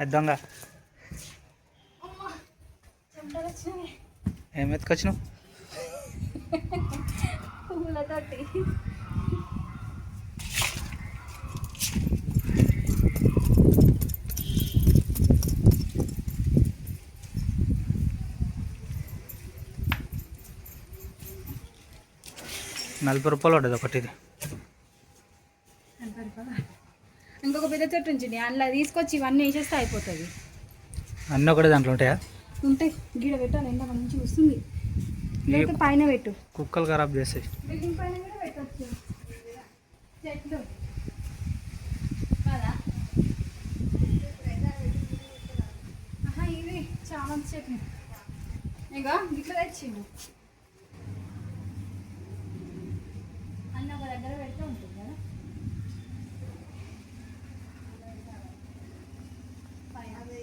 వచ్చినాయి ఏం ఎత్తుకొచ్చినావు నలభై రూపాయలు పడ్డది ఒకటి ఇది ఇంకొక పెద్ద చెట్టు ఉంచండి అందులో తీసుకొచ్చి ఇవన్నీ వేసేస్తే అయిపోతుంది. అన్నీ ఒకటే దాంట్లో ఉంటాయా? ఉంటే గిడ పెట్టాలి. ఎండ మంచి వస్తుంది. లేకపోతే పైన పెట్టు. కుక్కలు ఖరాబ్ చేస్తాయి. పైన కూడా పెట్టచ్చు. చెట్లు. ఇవి చామంతి చెట్లు. ఇక ఇట్లా తెచ్చిండు. అన్న ఒక దగ్గర పెడితే ఉంటుంది కదా పైన. అదే.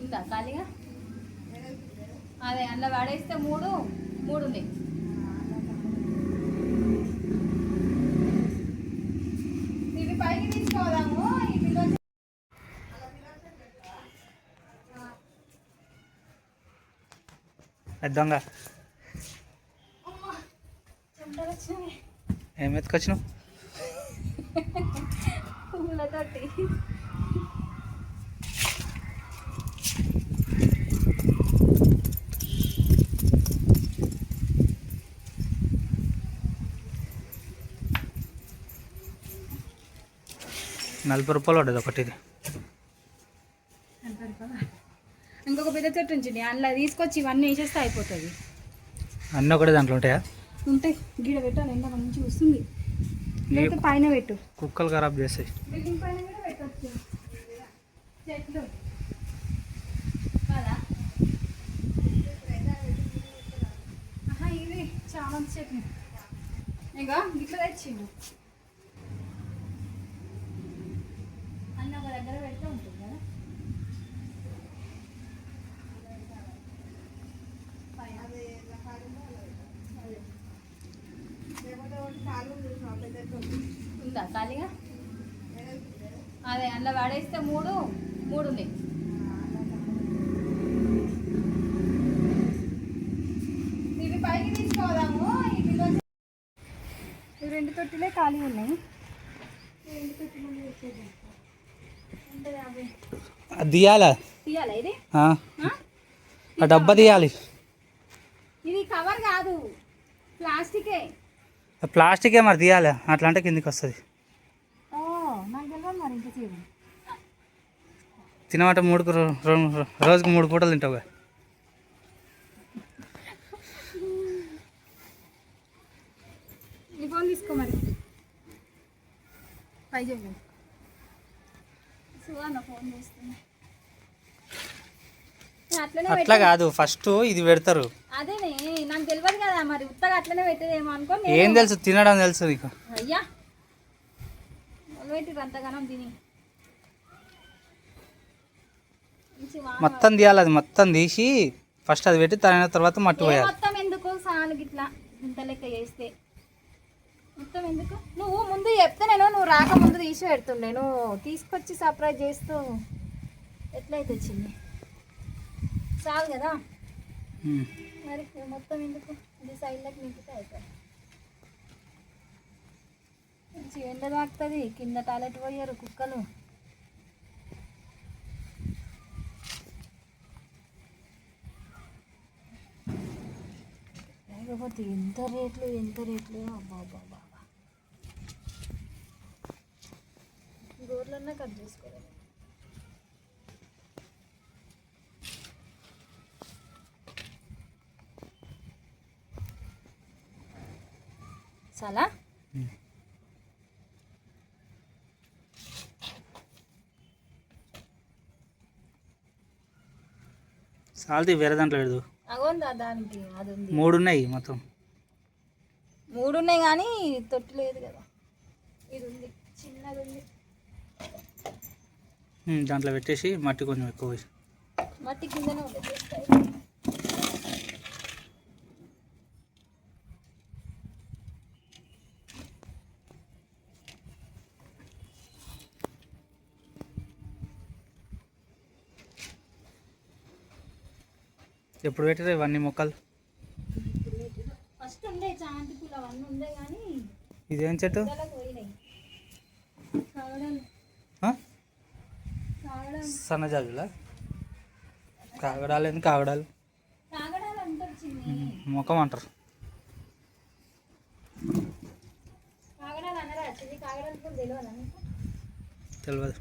ఉందా ఖాళీగా అదే అందులో పడేస్తే మూడు మూడు ఉన్నాయి. ఇవి పైకి తీసుకోదాము వచ్చినాయి. ఏం ఎత్తుకొచ్చినావు పువ్వులతోటి. నలభై రూపాయలు పడ్డది ఒకటి ఇది ఇంకొక పెద్ద చెట్టు ఉంచండి అందులో తీసుకొచ్చి ఇవన్నీ వేసేస్తే అయిపోతుంది. అన్నీ ఒకటే దాంట్లో ఉంటాయా? ఉంటే గిడ పెట్టాలి. ఎండ మంచి వస్తుంది. పైన పెట్టు. కుక్కలు ఖరాబ్ చేస్తాయి. చెట్లు. ఇవి చామంతి చెట్లు. ఇక ఇట్లా తెచ్చిండు. అన్న ఒక దగ్గర పెడితే ఉంటుంది కదా. ఉందా ఖాళీగా? అదే అందులో పడేస్తే మూడు మూడు ఉన్నాయి ఇవి పైకి తీసుకోదాము. ఇవి ఈ రెండు తొట్టిలే ఖాళీ ఉన్నాయి. రెండు తొట్టిలు తీయాలా? ఆ, డబ్బా తీయాలి. ఇది కవర్ కాదు. ప్లాస్టికే. ప్లాస్టికే మరి తీయాలి? అట్లా అంటే కిందికి వస్తుంది. తినమంటే రో- రోజుకు మూడు పూటలు తింటావుగా. ఫోన్ తీసుకో మరి. ఫోన్ అట్లా. కాదు ఫస్ట్ ఇది పెడతారు. అదేనే నాకు తెలియదు కదా మరి ఉత్తగా అట్లనే పెట్టేదేమో అనుకోని ఏం తెలుసు తినడం తెలుసు నీకు. అయ్యా. అంతగానం తిని. మొత్తం తీయాలి అది మొత్తం తీసి ఫస్ట్ అది పెట్టి తన తర్వాత మట్టి ఏ పోయాలి. మొత్తం ఎందుకు సాలు గిట్లా ఇంత లెక్క చేస్తే? మొత్తం ఎందుకు? నువ్వు ముందు చెప్తే నేను నువ్వు రాకముందు తీసి పెడుతుండే. నువ్వు తీసుకొచ్చి సర్ప్రైజ్ చేస్తూ ఎట్లయితే వచ్చింది చాలు కదా. మరి మొత్తం ఎందుకు? ఇది సైడ్లోకి నింపితే మంచి ఎండ తాకుతుంది కింద టాయిలెట్ పోయారు కుక్కలు. లేకపోతే ఎంత రేట్లు ఎంత రేట్లు? అబ్బా అబ్బా అబ్బా అబ్బా. గోర్లన్నా కట్ చేసుకోవాలి. చాలా? సాల్తీ వేరే దాంట్లో పెడదు. అగోందా దానికి? అది ఉంది. మూడు ఉన్నాయి మొత్తం. మూడు ఉన్నాయి కానీ తొట్టు లేదు కదా. ఇది ఉంది. చిన్నది ఉంది. దాంట్లో పెట్టేసి మట్టి కొంచెం ఎక్కువ వేసి. మట్టి ఎప్పుడు పెట్టారు ఇవన్నీ మొక్కలు? ఫస్ట్ ఉండే చామంతి పూలు అవన్నీ ఉండే కానీ ఇదేం చెట్టు? సన్నజాజులా? కాగడాలు. ఎందుకు కాగడాలు ముఖం అంటారు. తెలియదా నీకు తెలియదు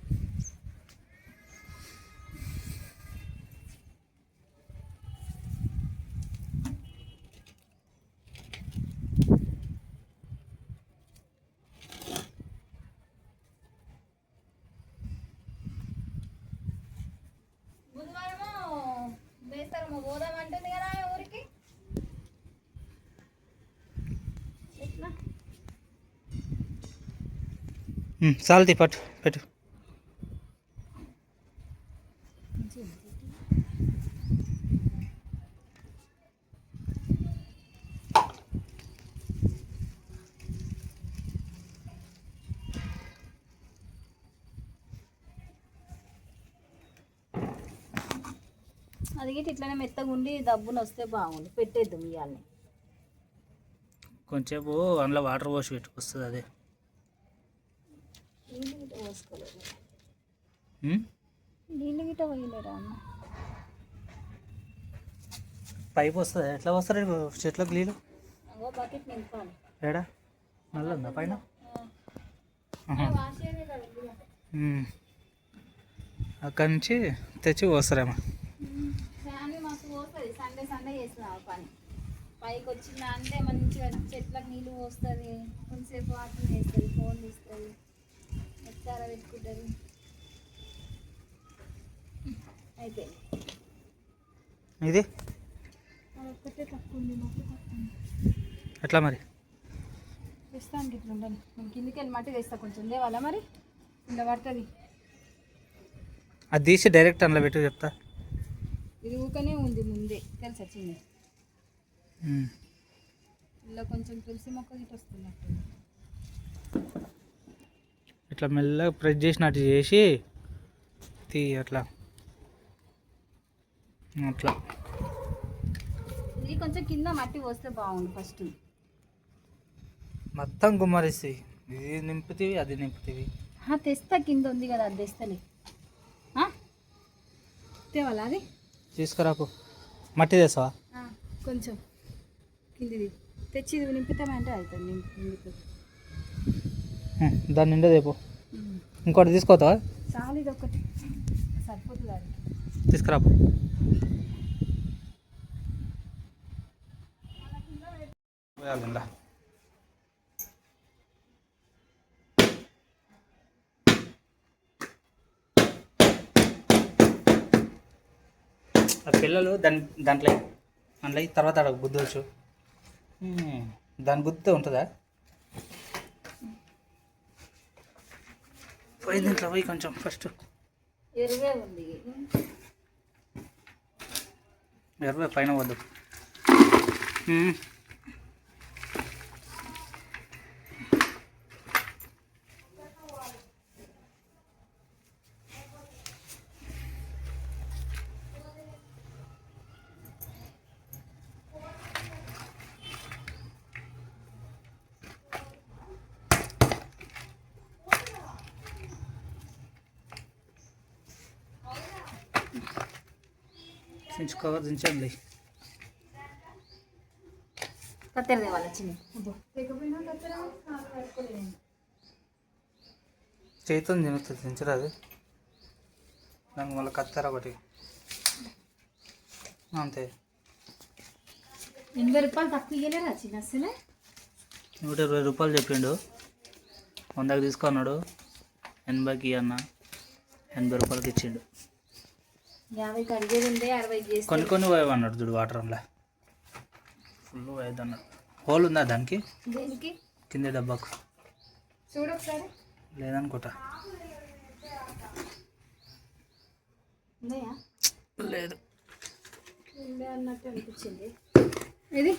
బుధవారము వేస్తారమ్మా పోదాం అంటుంది కదా ఆమె ఊరికి ఎట్లా సాల్తీ పట్టు పెట్టు. అది గిట్ల ఇట్లనే మెత్తగా ఉండి దబ్బున వస్తే బాగుండు. పెట్టేద్దాం ఇవన్నీ కొంచెంసేపు అందులో వాటర్ పోసి పెట్టుకొస్తుంది అదే నీళ్ళు గిట్ట పోసుకోలేదు ఉమ్? నీళ్ళు గిట్ట పోయలేరా అన్న పైపు వస్తుంది. ఎట్లా వస్తారు చెట్లకు నీళ్ళు? అగో బకెట్ నింపాలి. ఏడా? నల్ల ఉందా పైన. అక్కడి నుంచి తెచ్చి పోస్తారేమో. సండే సండే ఆ పని. పైకి వచ్చిందా అంటే మంచిగా చెట్లకు నీళ్ళు పోస్తుంది. కొంచెంసేపు వాటర్ వేస్తుంది ఫోన్ తీస్తుంది. ఎత్తారా పెట్టుకుంటుంది ఇది? ఎట్లా మరి? తెస్తాను ఇట్లా ఉండండి నేను కిందికి వెళ్ళి మట్టి తెస్తా కొంచెం. లేవాలా మరి? ఇలా పడుతుంది. అది తీసి డైరెక్ట్ అందులో పెట్టి చెప్తా. ఇది ఊకనే ఉంది ముందే. తెలుసా ఉమ్. ఇలా కొంచెం తులసి మొక్క గిట్ట వస్తున్నట్టు ఇట్లా మెల్లగా ప్రెస్ చేసినట్టు చేసి తీ అట్లా. అట్లా. ఇది కొంచెం కింద మట్టి పోస్తే బాగుండు ఫస్ట్. మొత్తం గుమ్మరిస్తాయి ఇది నింపుతీవి అది నింపుతీవి. తెస్తా కింద ఉంది కదా అది తెస్తలే? తేవాలా అది? తీసుకురాపు మట్టి తెస్తావా? కొంచెం. కిందిది తెచ్చి ఇది నింపుతామంటే అవుతుంది నింపు ఉమ్, దాని నిండా తెపో ఇంకోటి తీసుకోతావా చాలు ఇది ఒకటి సరిపోతుంది అది. తీసుకురాపు. ఆ పిల్లలు దాని దాంట్లో దాంట్లో తర్వాత అక్కడ బుద్ధి వచ్చు. దాని బుద్ధితో ఉంటుందా? పోయి దీంట్లో పోయి కొంచెం ఫస్ట్ ఎరువే ఉంది. ఇరవై పైన వద్దు ఉమ్. దించుకోవాలి దించండి కత్తెర తేవాలా చిన్న. చేతితో తినుతుంది దించరాదు దానికి మళ్ళీ కత్తెర ఒకటి. అంతే. ఎనభై రూపాయలు తక్కువ చిన్న అసలే నూట ఇరవై రూపాయలు చెప్పిండు. వందకి తీసుకున్నాడు ఎనభైకి అన్న ఎనభై రూపాయలకి ఇచ్చిండు. ఉండే అరవై కొన్ని కొన్ని పోయి అన్నాడు చూడు వాటర్ అందులో ఫుల్ పోయేది అన్నాడు హోల్ ఉందా దానికి? దేనికి? కింద డబ్బాకు చూడు ఒకసారి. లేదనుకుంటా. లేదు. అన్నట్టు అనిపించింది. ఇది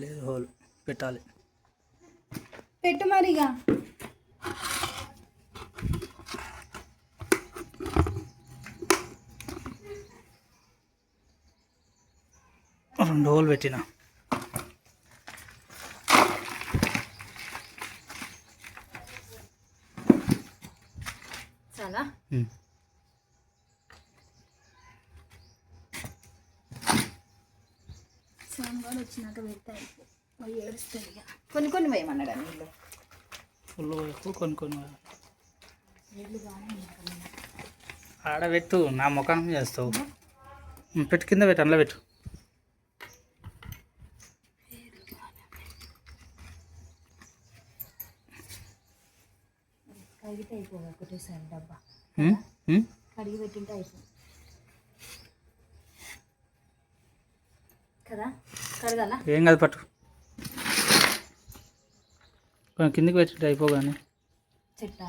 లేదు హోల్ పెట్టాలి. పెట్టు మరిగా. రెండు హోల్ పెట్టిన. చాలా. సాంబార్ వచ్చినాక పెడతా. పోయి ఏడుస్తుంది ఇక. కొన్ని కొన్ని వేయమన్నాడు నీళ్ళు. ఫుల్ వైపు కొన్ని కొన్ని ఆడబెట్టు నా ముఖానం చేస్తావు. పెట్టు కింద పెట్టు అందులో పెట్టు. ఒకటేసారి డబ్బా. కడిగి పెట్టింటే కదా? కడగాల? ఏం కాదు పట్టు. కొంచెం కిందికి పెట్టి అయిపోగానే. చెట్ట?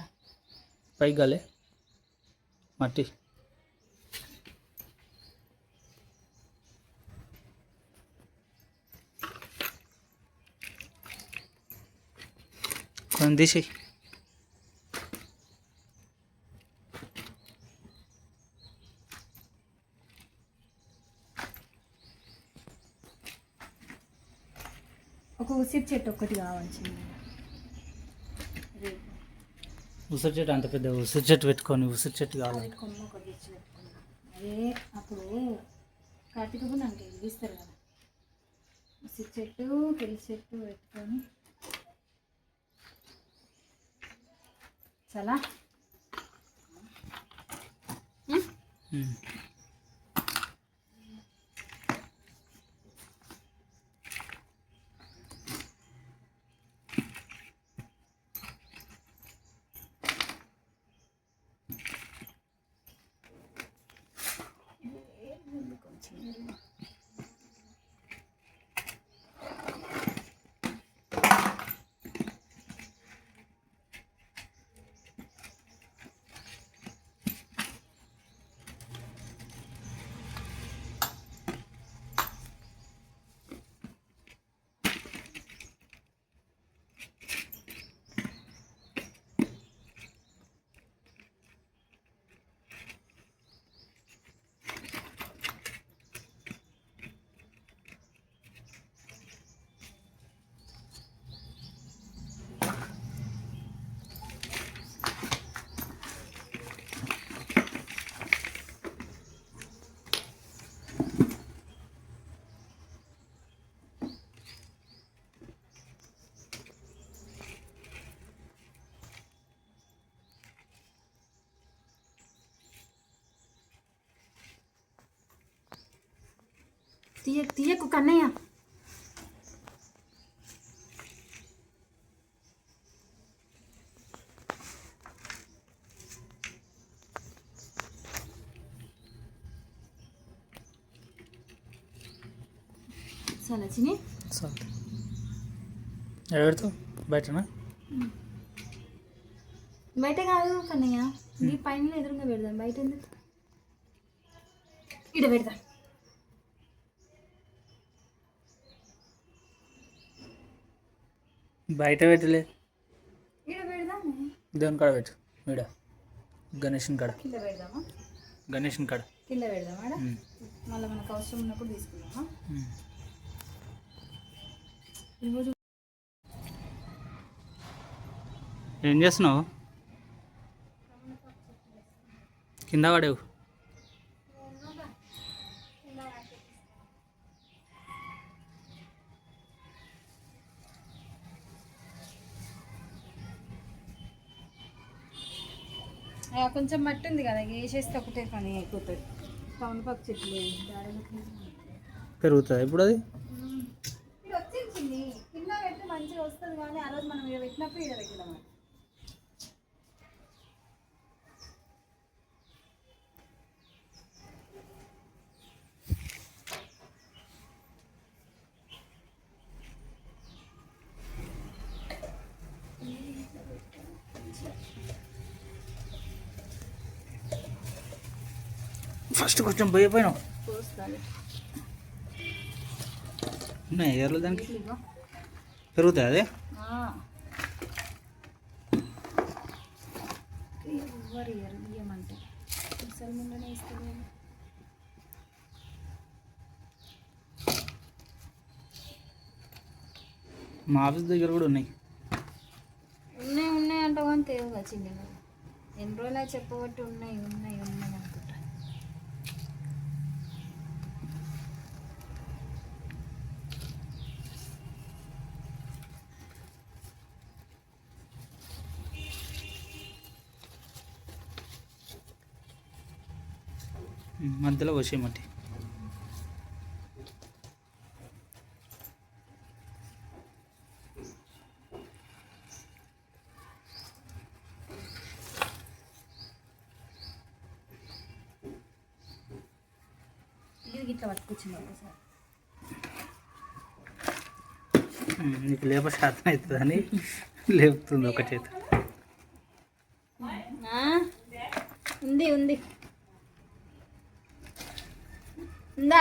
పైకి గాలే. మట్టి. కొంచెం తీసేయి. ఉసిరి చెట్టు ఒక్కటి కావాలి చిన్న రేపు ఉసిరి చెట్టు అంత పెద్ద ఉసిరి చెట్టు పెట్టుకొని ఉసిరి చెట్టు కావాలి. కొమ్మ ఒకటి తెచ్చి అదే అప్పుడు కార్తీక పుణ్యానికి ఇస్తారు కదా. ఉసిరి చెట్టు కెలి చెట్టు పెట్టుకొని. చాలా. తీయ తీయకు కన్నయ్య. చాలా చిని బయటనా? బయట కాదు కన్నయ్య. ఈ పైన ఎదురుగా పెడదాం. బయట ఎందుకు? ఇడ పెడదాం. బయట పెట్టలే. దేవుని కాడ పెట్టు. ఈడ. గణేషన్ కాడ. గణేషన్ కాడ. కింద పెడదామా. మళ్ళీ మనకు అవసరం ఉన్నప్పుడు తీసుకుందామా. ఈరోజు ఏం చేస్తున్నావు? కింద పడేవు. కొంచెం మట్టి ఉంది కదా వేసేస్తే ఒకటే పని అయిపోతుంది. తమలపాకు చెట్లు పెరుగుతుంది ఇప్పుడు అది? ఇది వచ్చింది కింద పెట్టి మంచిగా వస్తుంది కానీ ఆ రోజు మనం పెట్టినప్పుడు ఇక్కడ పెట్టినాం ఫస్ట్ కొంచెం పోయిపోయినావు ఉన్నాయి ఎర్రలు దానికి? ఇదిగో. పెరుగుతుంది అదే? మా ఆఫీస్ దగ్గర కూడా ఉన్నాయి. ఉన్నాయి ఉన్నాయి కానీ తేవుగా చిన్ని ఎన్ని రోజులు చెప్పబట్టి ఉన్నాయి ఉన్నాయి ఉన్నాయి. మధ్యలో వచ్చేయమంటే ఇది ఇట్లా పట్టుకొచ్చింది ఒకసారి ఉమ్, నీకు లేప శాతం అవుతుందని లేపుతుంది ఒక చేత ఆ? ఉంది ఉంది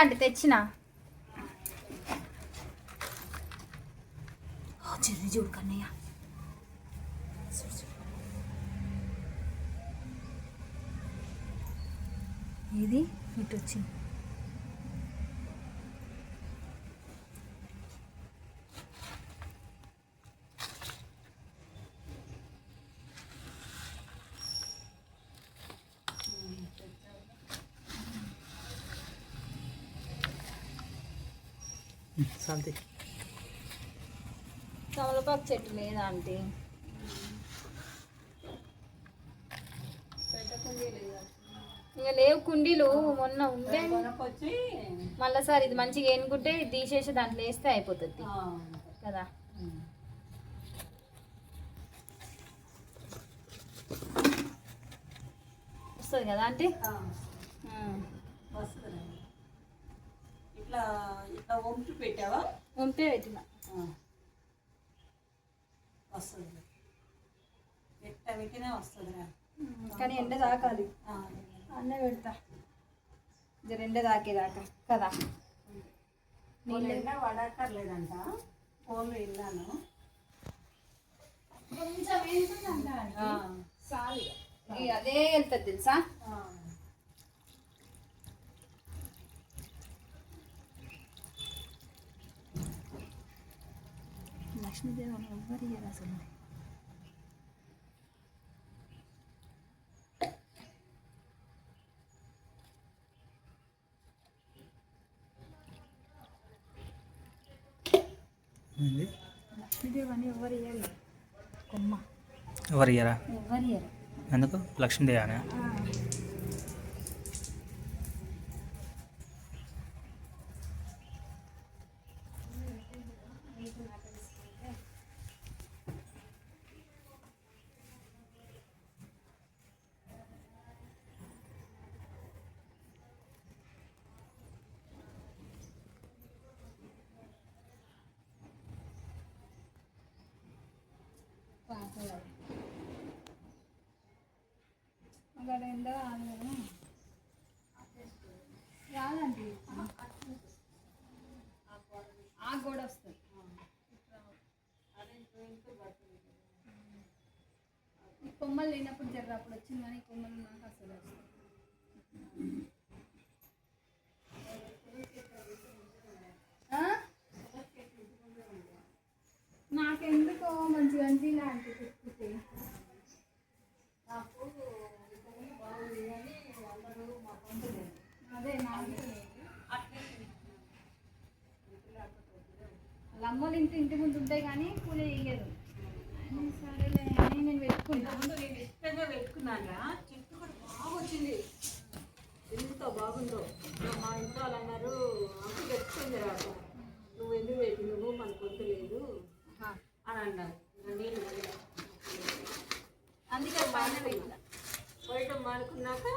ఉందా అంటే తెచ్చిన చెర్రి చూడు కన్నయ్య. ఇది ఇటు వచ్చింది శాంతి తమలపాకు చెట్టు లేదా అంటే ఇక లేవు కుండీలు మొన్న ఉండే. మళ్ళా సార్ ఇది మంచిగా ఎన్నుకుంటే ఇది తీసేసి దాంట్లో వేస్తే అయిపోతుంది. కదా? వస్తుంది కదా అంటే ఇట్లా ఇట్లా వంపి పెట్టావా? ఉంటే పెట్టిన. వస్తుంది ఎట్ట పెట్టినా వస్తుందిరా కానీ ఎండ తాకాలి. ఆ, అన్నే పెడతా. జర ఎండ తాకేదాకా. కదా? నీళ్ళు. ఎండా పడక్కర్లేదంట. ఫోన్లో వెళ్ళాను. కొంచెం ఇక అదే వెళ్తుంది తెలుసా? ఆ. లక్ష్మీదేవి అని ఎవ్వరు ఇయ్యరు అసలు? లక్ష్మీదేవి అని ఇయ్యరు కొమ్మ. ఎవరు ఇయ్యరా ఇయ్యరు ఎందుకు? లక్ష్మీదేవి అనే? అక్కడ ఎండ రాదు రాదండి ఆ గోడ వస్తుంది ఈ కొమ్మలు లేనప్పుడు జర్ర అప్పుడు వచ్చింది కానీ కొమ్మలు నాకు అసలు వస్తుంది ఆ? నాకెందుకో మంచిగా అనిపించలే అంటే తిప్పితే అదే నాకు వాళ్ళ అమ్మోళ్ళు ఇంటి ఉంటాయి కానీ పూల వేయదు సరేలే అని నేను పెట్టుకున్నా నేను ఇష్టంగా పెట్టుకున్నాను చెట్టు కూడా బాగా వచ్చింది. ఎంత బాగుందో. మా ఇంట్లో వాళ్ళు అన్నారు అంత పెట్టుకుంది రాక నువ్వు ఎందుకు పెట్టి నువ్వు మన కొంత లేదు. అని అన్నారు. నేను. అందుకే పైన పెట్టిన పోయటం మానుకున్నాక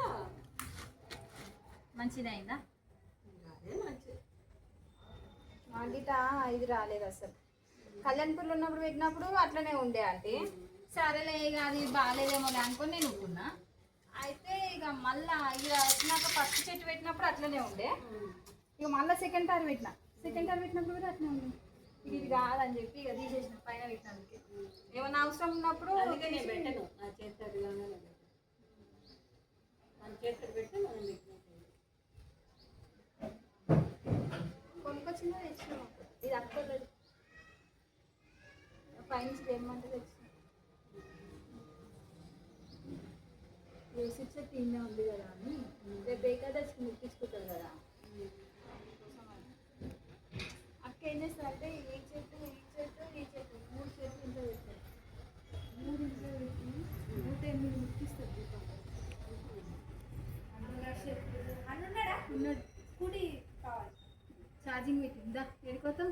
మంచిది అయిందా అదే మంచిది. మా ఇది రాలేదు అసలు. కళ్యాణ్పూర్లో ఉన్నప్పుడు పెట్టినప్పుడు అట్లనే ఉండే అంటే సరేలే ఇక అది బాగాలేదేమో అనుకొని నేను ఊరుకున్నా. అయితే ఇక మళ్ళా ఇది వచ్చినాక ఫస్ట్ చెట్టు పెట్టినప్పుడు అట్లనే ఉండే. ఇక మళ్ళీ సెకండ్ టార్ పెట్టిన. సెకండ్ టార్ పెట్టినప్పుడు కూడా అట్లనే ఉంది ఇక ఇది కాదని చెప్పి ఇక తీసేసిన పైన పెట్టినందుకే. ఏమైనా అవసరం ఉన్నప్పుడు పెట్టను. నా చేతి మన పెట్టి మనం కొనుక్కొచ్చిందో తెచ్చినాం ఇది అక్కర్లేదు. వేసి ఇచ్చే తిన్నా ఉంది కదా అని. రేపు ముట్టించుకుంటారు కదా. అక్క ఏం చేస్తారంటే ఈ చెట్టు ఈ చెట్టు ఈ చెట్టు మూడు చెట్లు ఇంట్లో పెట్టారు. మూడు ఇంట్లో పెట్టి నూట ఎనిమిది ముట్టిస్తారు అన్నున్నాడా? ఉన్నాడు. స్కూటీ కావాలి. ఛార్జింగ్ పెట్టిందా? ఎడిపోతాం